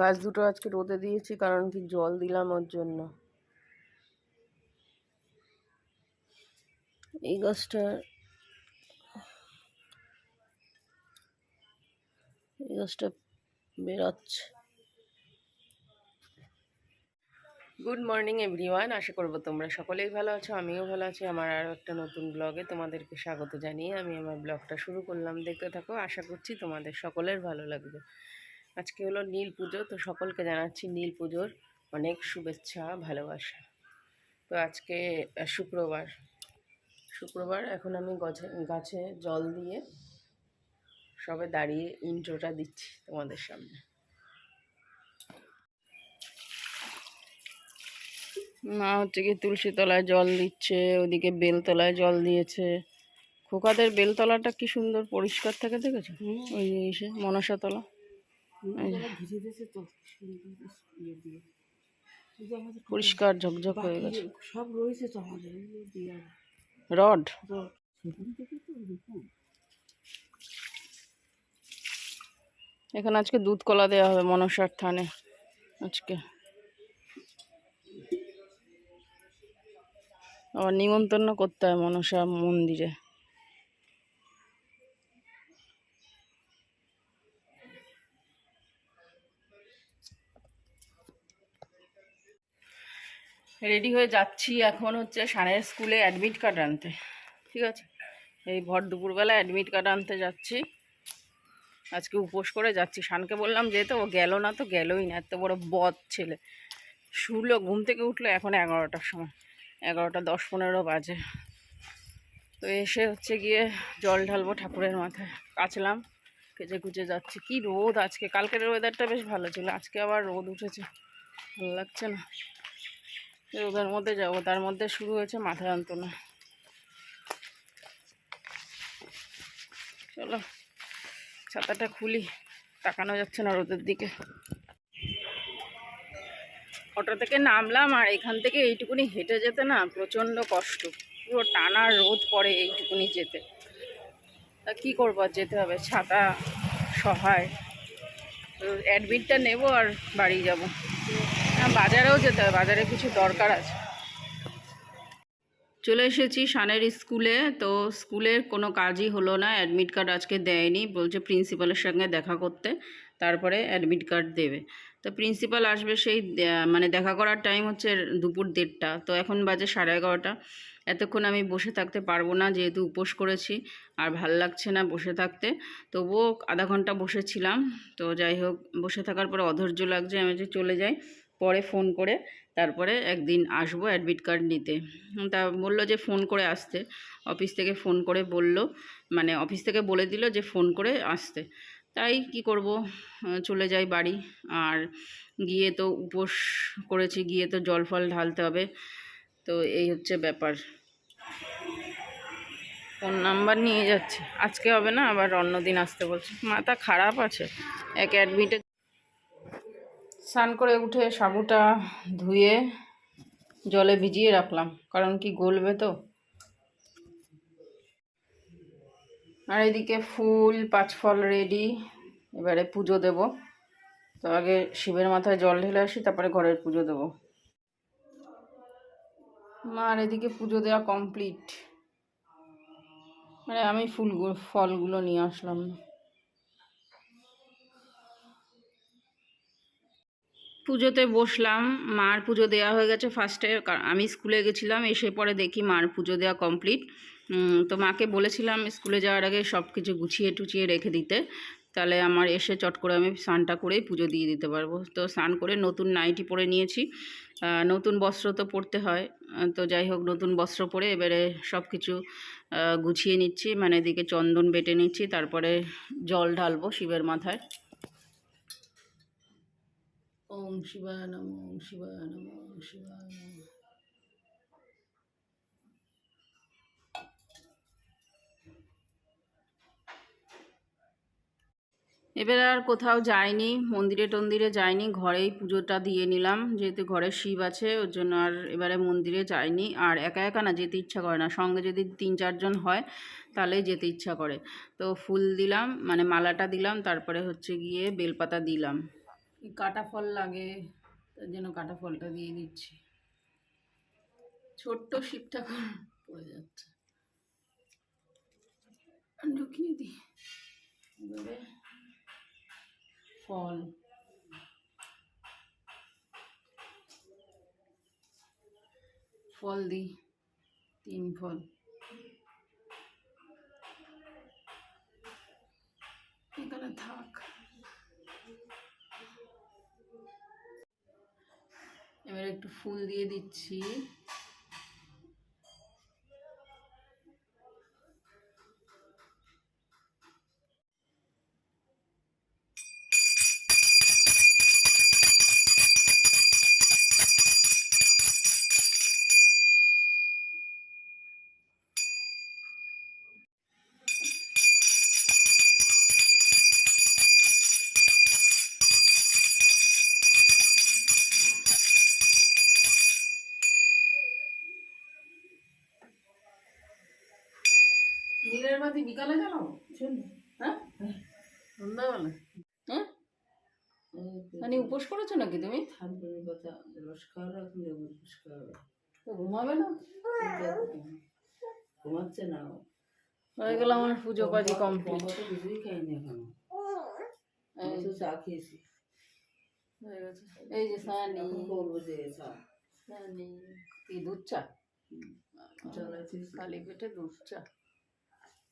গাছ দুটো আজকে রোদে দিয়েছি, কারণ কি জল দিলাম ওর জন্য। এই গাছটা এই গাছটা বেরোচ্ছে। গুড মর্নিং এভরিওয়ান আশা করব তোমরা সকলেই ভালো আছো, আমিও ভালো আছি। আমার আরও একটা নতুন ব্লগে তোমাদেরকে স্বাগত জানিয়ে আমি আমার ব্লগটা শুরু করলাম। দেখতে থাকো, আশা করছি তোমাদের সকলের ভালো লাগবে। আজকে হলো নীল পুজো তো সকলকে জানাচ্ছি নীল পুজোর অনেক শুভেচ্ছা ভালোবাসা। তো আজকে শুক্রবার। শুক্রবার এখন আমি গছে গাছে জল দিয়ে সবে দাঁড়িয়ে ইন্ট্রোটা দিচ্ছি তোমাদের সামনে। মা হচ্ছে কি তুলসী তলায় জল দিচ্ছে ওদিকে বেলতলায় জল দিয়েছে। খোকাদের বেলতলাটা কি সুন্দর পরিষ্কার থাকে দেখেছ? ওই এসে মনসা তলা। এই যে। পরিষ্কার ঝকঝক হয়ে গেছে। সব রয়েছে তো আমাদের। রড? এখানে আজকে দুধ কলা দেওয়া হবে মনসার থানে আজকে। আবার নিমন্ত্রণ করতে হয় মনসা মন্দিরে। রেডি হয়ে যাচ্ছি এখন হচ্ছে সানের স্কুলে অ্যাডমিট কার্ড আনতে। ঠিক আছে? এই ভর দুপুরবেলা অ্যাডমিট কার্ড আনতে যাচ্ছি। আজকে উপোস করে যাচ্ছি। শানকে বললাম যেতে ও গেল না তো গেলই না। এত বড় বদ ছেলে। শুলো, ঘুম থেকে উঠল এখন এগারোটার সময়। এগারোটা দশ পনেরো বাজে। তো এসে হচ্ছে গিয়ে জল ঢালবো ঠাকুরের মাথায়। কাচলাম, কেচে কুচে যাচ্ছি। কি রোদ আজকে? কালকের ওয়েদারটা বেশ ভালো ছিল। আজকে আবার রোদ উঠেছে। ভালো লাগছে না? রোদের মধ্যে যাব তার মধ্যে শুরু হয়েছে মাথা যন্ত্রণা। চলো, ছাতাটা খুলি, তাকানো যাচ্ছে না রোদের দিকে। অটো থেকে নামলাম আর এখান থেকে এইটুকুনি হেঁটে যেতে না প্রচণ্ড কষ্ট। পুরো টানা রোদ পড়ে এইটুকুনি যেতে। তা কী করব আর যেতে হবে? ছাতা, সহায়। অ্যাডমিটটা নেব আর বাড়ি যাব। বাজারেও যেতে হবে, বাজারে কিছু দরকার আছে। চলে এসেছি শানের স্কুলে, তো স্কুলের কোনো কাজই হলো না, অ্যাডমিট কার্ড আজকে দেয়নি, বলছে প্রিন্সিপালের সঙ্গে দেখা করতে, তারপরে অ্যাডমিট কার্ড দেবে। তো প্রিন্সিপাল আসবে সেই মানে দেখা করার টাইম হচ্ছে দুপুর দেড়টা, তো এখন বাজে সাড়ে এগারোটা। এতক্ষণ আমি বসে থাকতে পারব না, যেহেতু উপোস করেছি, আর ভালো লাগছে না বসে থাকতে। তবুও আধা ঘণ্টা বসেছিলাম, তো যাই হোক, বসে থাকার পরে অধৈর্য লাগছে, আমি যে চলে যাই। পরে ফোন করে তারপরে একদিন আসব অ্যাডমিট কার্ড নিতে। তা বলল যে ফোন করে আসতে। অফিস থেকে ফোন করে বলল মানে অফিস থেকে বলে দিল যে ফোন করে আসতে। তাই কি করব? চলে যাই বাড়ি। আর গিয়ে তো উপোস করেছি, গিয়ে তো জল ফল ঢালতে হবে। তো এই হচ্ছে ব্যাপার। ফোন নাম্বার নিয়ে যাচ্ছে। আজকে হবে না, আবার অন্য দিন আসতে বলছে। মাথা খারাপ আছে। এক অ্যাডমিটে স্নান করে উঠে সাবুটা ধুয়ে জলে ভিজিয়ে রাখলাম। কারণ কি গলবে তো? আর এদিকে ফুল, পাঁচফল রেডি এবারে পুজো দেব। তো আগে শিবের মাথায় জল ঢেলে আসি, তারপরে ঘরের পুজো দেব। আর এদিকে পুজো দেওয়া কমপ্লিট মানে আমি ফুলগুলো ফলগুলো নিয়ে আসলাম। না পুজোতে বসলাম, মার পুজো দেওয়া হয়ে গেছে ফার্স্টে আমি স্কুলে গেছিলাম, এসে পরে দেখি মার পুজো দেওয়া কমপ্লিট তো মাকে বলেছিলাম স্কুলে যাওয়ার আগে সব কিছু গুছিয়ে টুচিয়ে রেখে দিতে। তাহলে আমার এসে চট করে আমি স্নানটা করেই পুজো দিয়ে দিতে পারব। তো স্নান করে নতুন নাইটি পরে নিয়েছি। নতুন বস্ত্র তো পরতে হয়। তো যাই হোক, নতুন বস্ত্র পরে এবারে সব কিছু গুছিয়ে নিচ্ছি। মানে এদিকে চন্দন বেটে নিচ্ছি, তারপরে জল ঢালবো শিবের মাথায়। ওম শিবায় নম, ওম শিবায় নম, ওম শিবায় নম। এবার আর কোথাও যাইনি, মন্দিরে টন্দিরে যাইনি, ঘরেই পুজোটা দিয়ে নিলাম, যেহেতু ঘরে শিব আছে, ওর জন্য আর এবারে মন্দিরে যাইনি। আর একা একা না যেতে ইচ্ছা করে না, সঙ্গে যদি তিন চারজন হয়, তাহলে যেতে ইচ্ছা করে। তো ফুল দিলাম মানে মালাটা দিলাম, তারপরে হচ্ছে গিয়ে বেলপাতা দিলাম। কাটা ফল লাগে, তার জন্য কাটা ফলটা দিয়ে দিচ্ছি। ছোট্ট শিব ঠাকুর পড়ে যাচ্ছে। ঢুকিয়ে দিই এবারে ফল। ফল দিই তিন ফল। এখানে থাক। এবার একটু ফুল দিয়ে দিচ্ছি। নীলের বাতি বিকালে জ্বালাবো হ্যাঁ? সন্ধ্যাবেলা। হ্যাঁ? মানে উপোস করেছ নাকি তুমি? থানকুনি পাতা রস খাওয়ার এখন লেবু রস খাওয়ার তো ঘুমাবে না? ঘুমাচ্ছে না হয়ে গেল আমার পুজো কাজই কমপ্লিট কিছুই খাইনি এখনও। চা খেয়েছি। হয়ে গেছে। এই যে সানি। করব যে চা। সানি। কি দুধ চা? খালি পেটে দুধ চা কলা দিয়ে যে একটু ভিডিও করব তখন।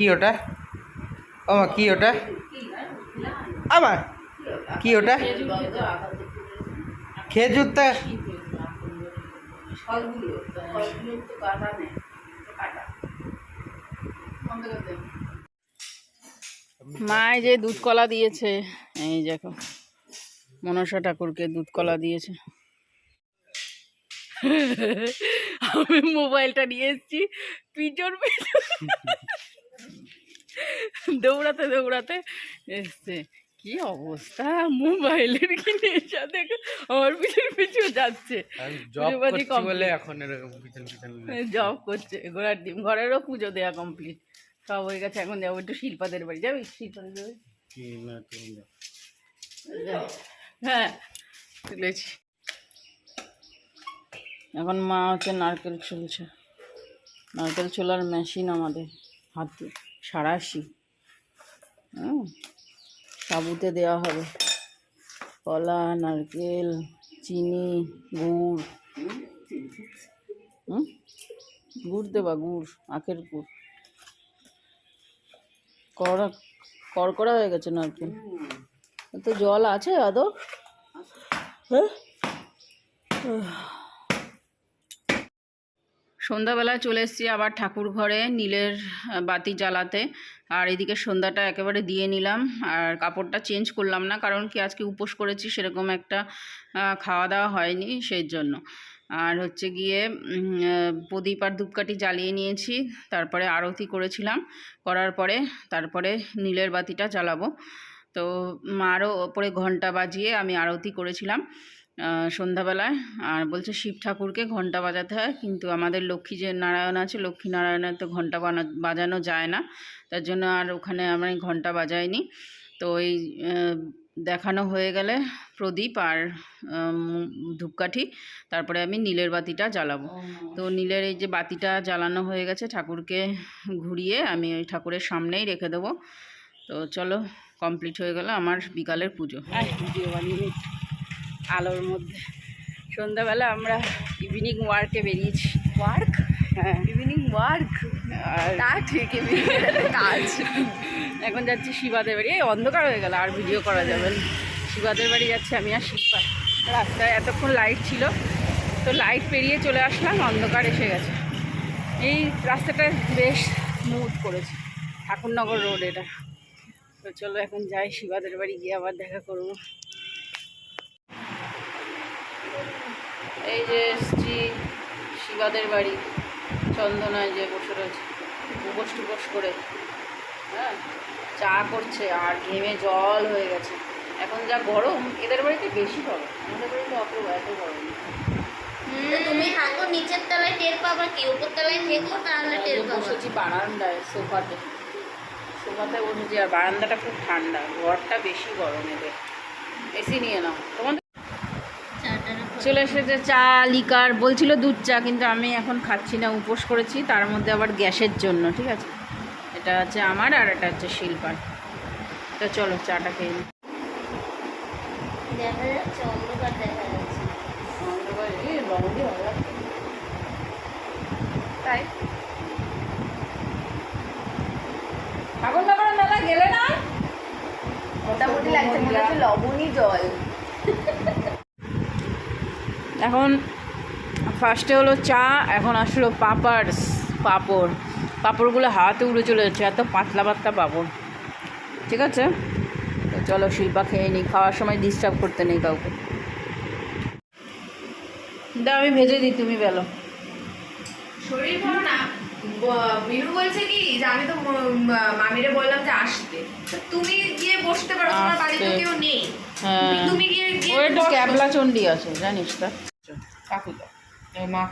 কে ওটা? ও, কি ওটা? আমার? কি ওটা? খেজুরটা। মা যে দুধ কলা দিয়েছে। এই দেখো, মনসা ঠাকুরকে দুধ কলা দিয়েছে। আমি মোবাইলটা নিয়ে এসেছি, পিছন পিছন। দৌড়াতে দৌড়াতে এসছে কি অবস্থা? মোবাইলের কি নেশা দেখো আমার পিছন পিছু যাচ্ছে। বলে এখন এরকম পিছন পিছন জব করছে ঘোড়ার ডিম ঘরেরও পুজো দেওয়া কমপ্লিট সব হয়ে গেছে এখন যাব একটু শিল্পাদের বাড়ি। যাবি শিল্পাদের বাড়ি। হ্যাঁ তুলেছি। এখন মা হচ্ছে নারকেল ছুলছে। নারকেল ছোলার মেশিন আমাদের হাতে সারাশি সাবুতে দেওয়া হবে। কলা, নারকেল, চিনি, গুড়। গুড় দেবা, গুড়, আখের গুড়। কড়া, কড়কড়া হয়ে গেছে নারকেল। তো জল আছে আদৌ হ্যাঁ? সন্ধ্যাবেলায় চলে এসেছি আবার ঠাকুর ঘরে নীলের বাতি জ্বালাতে। আর এদিকে সন্ধ্যাটা একেবারে দিয়ে নিলাম। আর কাপড়টা চেঞ্জ করলাম না, কারণ কি আজকে উপোস করেছি, সেরকম একটা খাওয়া দাওয়া হয়নি সেই জন্য। আর হচ্ছে গিয়ে প্রদীপ আর ধূপকাঠি জ্বালিয়ে নিয়েছি। তারপরে আরতি করেছিলাম, করার পরে তারপরে নীলের বাতিটা জ্বালাবো। তো মারও ওপরে ঘণ্টা বাজিয়ে আমি আরতি করেছিলাম। সন্ধ্যাবেলায়। আর বলছে শিব ঠাকুরকে ঘণ্টা বাজাতে হয়। কিন্তু আমাদের লক্ষ্মী যে নারায়ণ আছে লক্ষ্মী নারায়ণের তো ঘণ্টা বাজানো যায় না। তার জন্য আর ওখানে আমি ঘণ্টা বাজাইনি। তো আহ, দেখানো হয়ে গেলে প্রদীপ আর ধূপকাঠি। তারপরে আমি নীলের বাতিটা জ্বালাবো। তো নীলের এই যে বাতিটা জ্বালানো হয়ে গেছে ঠাকুরকে ঘুরিয়ে আমি ওই ঠাকুরের সামনেই রেখে দেবো। তো চলো কমপ্লিট হয়ে গেল আমার বিকালের পুজো। বানিয়ে আলোর মধ্যে। সন্ধ্যাবেলা আমরা ইভিনিং ওয়ার্কে বেরিয়েছি। ওয়ার্ক হ্যাঁ। ইভিনিং ওয়ার্ক তা ঠিক কাজ। এখন যাচ্ছি শিবাদের বাড়ি। এই অন্ধকার হয়ে গেল আর ভিডিও করা যাবে না। শিবাদের বাড়ি যাচ্ছি আমি আর শিবা রাস্তায় এতক্ষণ লাইট ছিল তো লাইট পেরিয়ে চলে আসলাম অন্ধকার এসে গেছে। এই রাস্তাটা বেশ স্মুথ করেছে। ঠাকুরনগর রোড এটা। তো চলো এখন যাই শিবাদের বাড়ি গিয়ে আবার দেখা করব। এই যে এসছি শিবাদের বাড়ি চন্দনায় যে বসে রয়েছে উপোস টুপোস করে। হ্যাঁ চা করছে আর ঘেমে জল হয়ে গেছে। এখন যা গরম এদের বাড়িতে বেশি গরম। আমাদের বাড়িতে অত এত গরম তুমি থাকো নিচের তলায় টের পাবা কি? উপর তলায় থেকো তাহলে টের পাবা। বসেছি বারান্দায় সোফাতে। সোফাতে বসেছি আর বারান্দাটা খুব ঠান্ডা। ঘরটা বেশি গরম এদের। এসি নিয়ে নাও। তোমাদের চলে এসেছে চা লিকার বলছিল দুধ চা কিন্তু আমি এখন খাচ্ছি না উপোস করেছি তার মধ্যে আবার গ্যাসের জন্য ঠিক আছে? এটা হচ্ছে আমার আর এটা হচ্ছে শিল্পার। তো চলো চাটা খেয়ে নিই দেখা যাচ্ছে অন্ধকার দেখা যাচ্ছে। তাই? ঠাকুরনগরের মেলা গেলে না? মোটামুটি লাগছে মনে হচ্ছে লবণই জল। এখন ফার্স্টে হলো চা এখন আসলো পাপাড়স পাপড়। পাপড়গুলো হাতে উড়ে চলে যাচ্ছে এত পাতলা পাতলা পাপড়। ঠিক আছে? তো চলো শিল্পা খেয়ে নিই খাওয়ার সময় ডিস্টার্ব করতে নেই কাউকে। দা আমি ভেজে দিই তুমি বেলো। শরীর ভালো না? বিনু বলছে কি যে আমি তো মামিরে বললাম যে আসতে। তুমি গিয়ে বসতে পারো তোমার বাড়িতে। কেউ নেই। হ্যাঁ। তুমি গিয়ে গিয়ে ও একটু ক্যাবলা চণ্ডী আছে জানিস তা? কাকু এই মা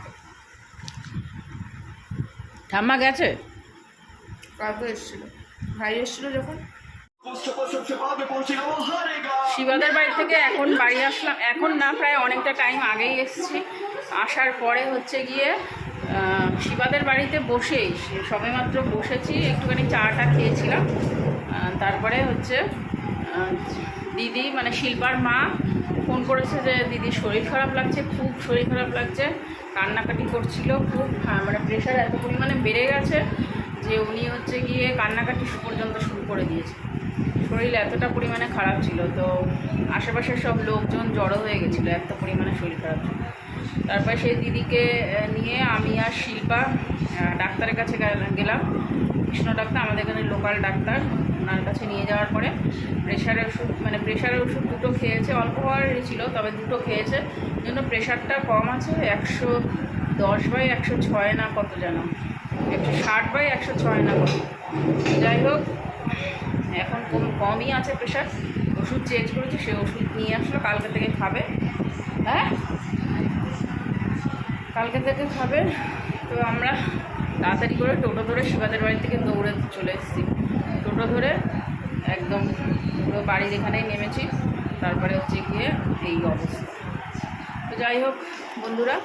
ঠাম্মা গেছে? কাকু এসেছিল ভাই এসেছিল যখন? শিবাদের বাড়ি থেকে এখন বাড়ি আসলাম। এখন না প্রায় অনেকটা টাইম আগেই এসেছি। আসার পরে হচ্ছে গিয়ে শিবাদের বাড়িতে বসেই সে- সবেমাত্র বসেছি একটুখানি চাটা খেয়েছিলাম। তারপরে হচ্ছে দিদি মানে শিল্পার মা করেছে যে দিদির শরীর খারাপ লাগছে, খুব শরীর খারাপ লাগছে। কান্নাকাটি করছিল, খুব মানে প্রেশার এত পরিমাণে বেড়ে গেছে যে উনি হচ্ছে গিয়ে কান্নাকাটি পর্যন্ত শুরু করে দিয়েছে। শরীর এতটা পরিমাণে খারাপ ছিল, তো আশেপাশের সব লোকজন জড়ো হয়ে গেছিল, এত পরিমাণে শরীর খারাপ ছিল। তারপরে সেই দিদিকে নিয়ে আমি আর শিল্পা ডাক্তারের কাছে গেলাম। কৃষ্ণ ডাক্তার, আমাদের এখানে লোকাল ডাক্তার। ওনার কাছে নিয়ে যাওয়ার পরে প্রেশারের ওষুধ মানে প্রেশারের ওষুধ দুটো খেয়েছে, অল্প হওয়ারই ছিল, তবে দুটো খেয়েছে। জন্য প্রেশারটা কম আছে, একশো দশ বাই একশো ছয় না কত যেন একশো ষাট বাই একশো ছয় না কত? যাই হোক, এখন কম, কমই আছে প্রেশার ওষুধ চেঞ্জ করেছে, সে ওষুধ নিয়ে আসলো, কালকে থেকে খাবে। হ্যাঁ? কালকে থেকে খাবে। তো আমরা তাড়াতাড়ি করে টোটো ধরে শিবাদের বাড়ি থেকে দৌড়ে চলে এসেছি। টোটো ধরে একদম পুরো বাড়ির এখানেই নেমেছি। তারপরে হচ্ছে গিয়ে এই অবস্থা। তো যাই হোক, বন্ধুরা